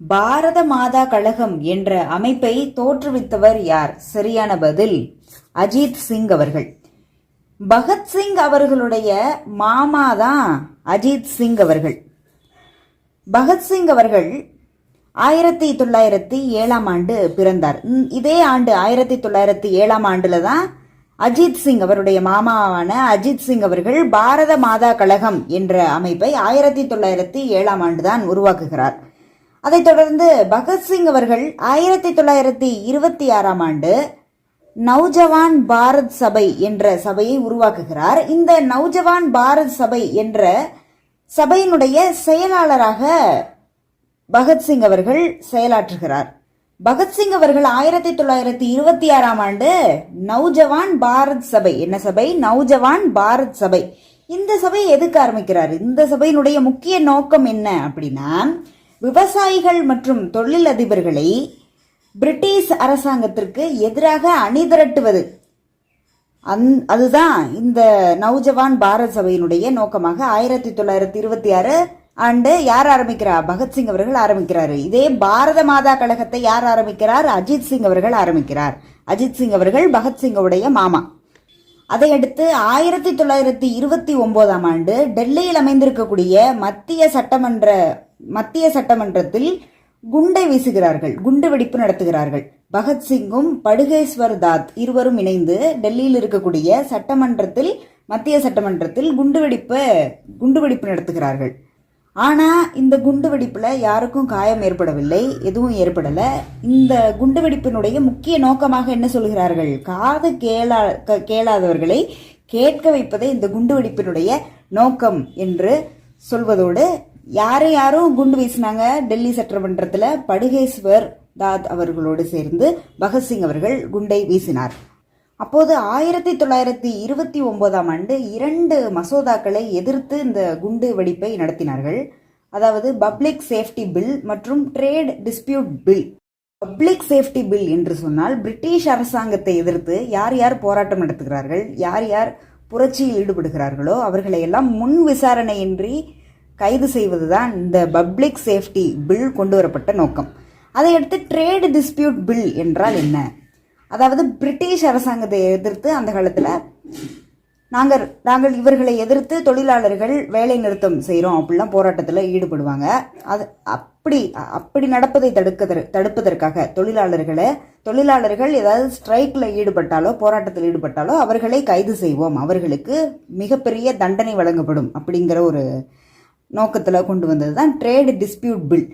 பாரத மாதா கழகம் என்ற அமைப்பை தோற்றுவித்தவர் யார்? சரியான பதில் அஜித் சிங் அவர்கள். பகத்சிங் அவர்களுடைய மாமா தான் அஜித் சிங் அவர்கள். பகத்சிங் அவர்கள் ஆயிரத்தி தொள்ளாயிரத்தி ஏழாம் ஆண்டு பிறந்தார். இதே ஆண்டு ஆயிரத்தி தொள்ளாயிரத்தி ஏழாம் ஆண்டுல தான் அஜித் சிங் அவருடைய மாமாவான அஜித் சிங் அவர்கள் பாரத மாதா கழகம் என்ற அமைப்பை ஆயிரத்தி தொள்ளாயிரத்தி ஏழாம் ஆண்டு தான் உருவாக்குகிறார். அதைத் தொடர்ந்து பகத்சிங் அவர்கள் ஆயிரத்தி தொள்ளாயிரத்தி இருபத்தி ஆறாம் ஆண்டு நவ்ஜவான் பாரத் சபை என்ற சபையை உருவாக்குகிறார். இந்த நவ்ஜவான் பாரத் சபை என்ற சபையினுடைய செயலாளராக பகத்சிங் அவர்கள் செயலாற்றுகிறார். பகத்சிங் அவர்கள் ஆயிரத்தி தொள்ளாயிரத்தி இருபத்தி ஆறாம் ஆண்டு நவ்ஜவான் பாரத் சபை என்ன சபை? நவ்ஜவான் பாரத் சபை. இந்த சபையை எதுக்கு ஆரம்பிக்கிறார்? இந்த சபையினுடைய முக்கிய நோக்கம் என்ன அப்படின்னா விவசாயிகள் மற்றும் தொழிலதிபர்களை பிரிட்டிஷ் அரசாங்கத்திற்கு எதிராக அணிதிரட்டுவது அந் அதுதான் இந்த நவ்ஜவான் பாரத் சபையினுடைய நோக்கமாக ஆயிரத்தி தொள்ளாயிரத்தி இருபத்தி ஆறு ஆண்டு யார் ஆரம்பிக்கிறா? பகத்சிங் அவர்கள் ஆரம்பிக்கிறார். இதே பாரத மாதா கழகத்தை யார் ஆரம்பிக்கிறார்? அஜித் சிங் அவர்கள் ஆரம்பிக்கிறார். அஜித் சிங் அவர்கள் பகத்சிங்கோடைய மாமா. அதையடுத்து ஆயிரத்தி தொள்ளாயிரத்தி இருபத்தி ஒன்பதாம் ஆண்டு டெல்லியில் அமைந்திருக்கக்கூடிய மத்திய சட்டமன்ற மத்திய சட்டமன்றத்தில் குண்டை வீசுகிறார்கள் குண்டு வெடிப்பு நடத்துகிறார்கள். பகத்சிங்கும் படுகேஸ்வர் தாத் இருவரும் இணைந்து டெல்லியில் இருக்கக்கூடிய சட்டமன்றத்தில் மத்திய சட்டமன்றத்தில் குண்டுவெடிப்பு குண்டுவெடிப்பு நடத்துகிறார்கள். ஆனால் இந்த குண்டுவெடிப்பில் யாருக்கும் காயம் ஏற்படவில்லை எதுவும் ஏற்படலை. இந்த குண்டுவெடிப்பினுடைய முக்கிய நோக்கமாக என்ன சொல்கிறார்கள்? காது கேளா க- கேளாதவர்களை கேட்க வைப்பதே இந்த குண்டுவெடிப்பினுடைய நோக்கம் என்று சொல்வதோடு யாரை யாரும் குண்டு வீசினாங்க. டெல்லி சட்டமன்றத்தில் படுகேஸ்வர் தாத் அவர்களோடு சேர்ந்து பகத்சிங் அவர்கள் குண்டை வீசினார். அப்போது ஆயிரத்தி தொள்ளாயிரத்தி இருபத்தி ஒன்பதாம் ஆண்டு இரண்டு மசோதாக்களை எதிர்த்து இந்த குண்டு வெடிப்பை நடத்தினார்கள். அதாவது பப்ளிக் சேஃப்டி பில் மற்றும் trade dispute bill. Public safety bill என்று சொன்னால் பிரிட்டிஷ் அரசாங்கத்தை எதிர்த்து யார் யார் போராட்டம் நடத்துகிறார்கள் யார் யார் புரட்சியில் ஈடுபடுகிறார்களோ அவர்களை எல்லாம் முன் விசாரணையின்றி கைது செய்வதுதான் இந்த பப்ளிக் சேஃப்டி பில் கொண்டு வரப்பட்ட நோக்கம். அதையடுத்து ட்ரேடு டிஸ்பியூட் பில் என்றால் என்ன? அதாவது பிரிட்டிஷ் அரசாங்கத்தை எதிர்த்து அந்த காலத்தில் நாங்கள் நாங்கள் இவர்களை எதிர்த்து தொழிலாளர்கள் வேலை நிறுத்தம் செய்கிறோம் அப்படிலாம் போராட்டத்தில் ஈடுபடுவாங்க. அது அப்படி அப்படி நடப்பதை தடுக்க தடுப்பதற்காக தொழிலாளர்களை தொழிலாளர்கள் ஏதாவது ஸ்ட்ரைக்கில் ஈடுபட்டாலோ போராட்டத்தில் ஈடுபட்டாலோ அவர்களை கைது செய்வோம். அவர்களுக்கு மிகப்பெரிய தண்டனை வழங்கப்படும் அப்படிங்கிற ஒரு நோக்கத்தில் கொண்டு வந்தது தான் ட்ரேடு டிஸ்பியூட் பில்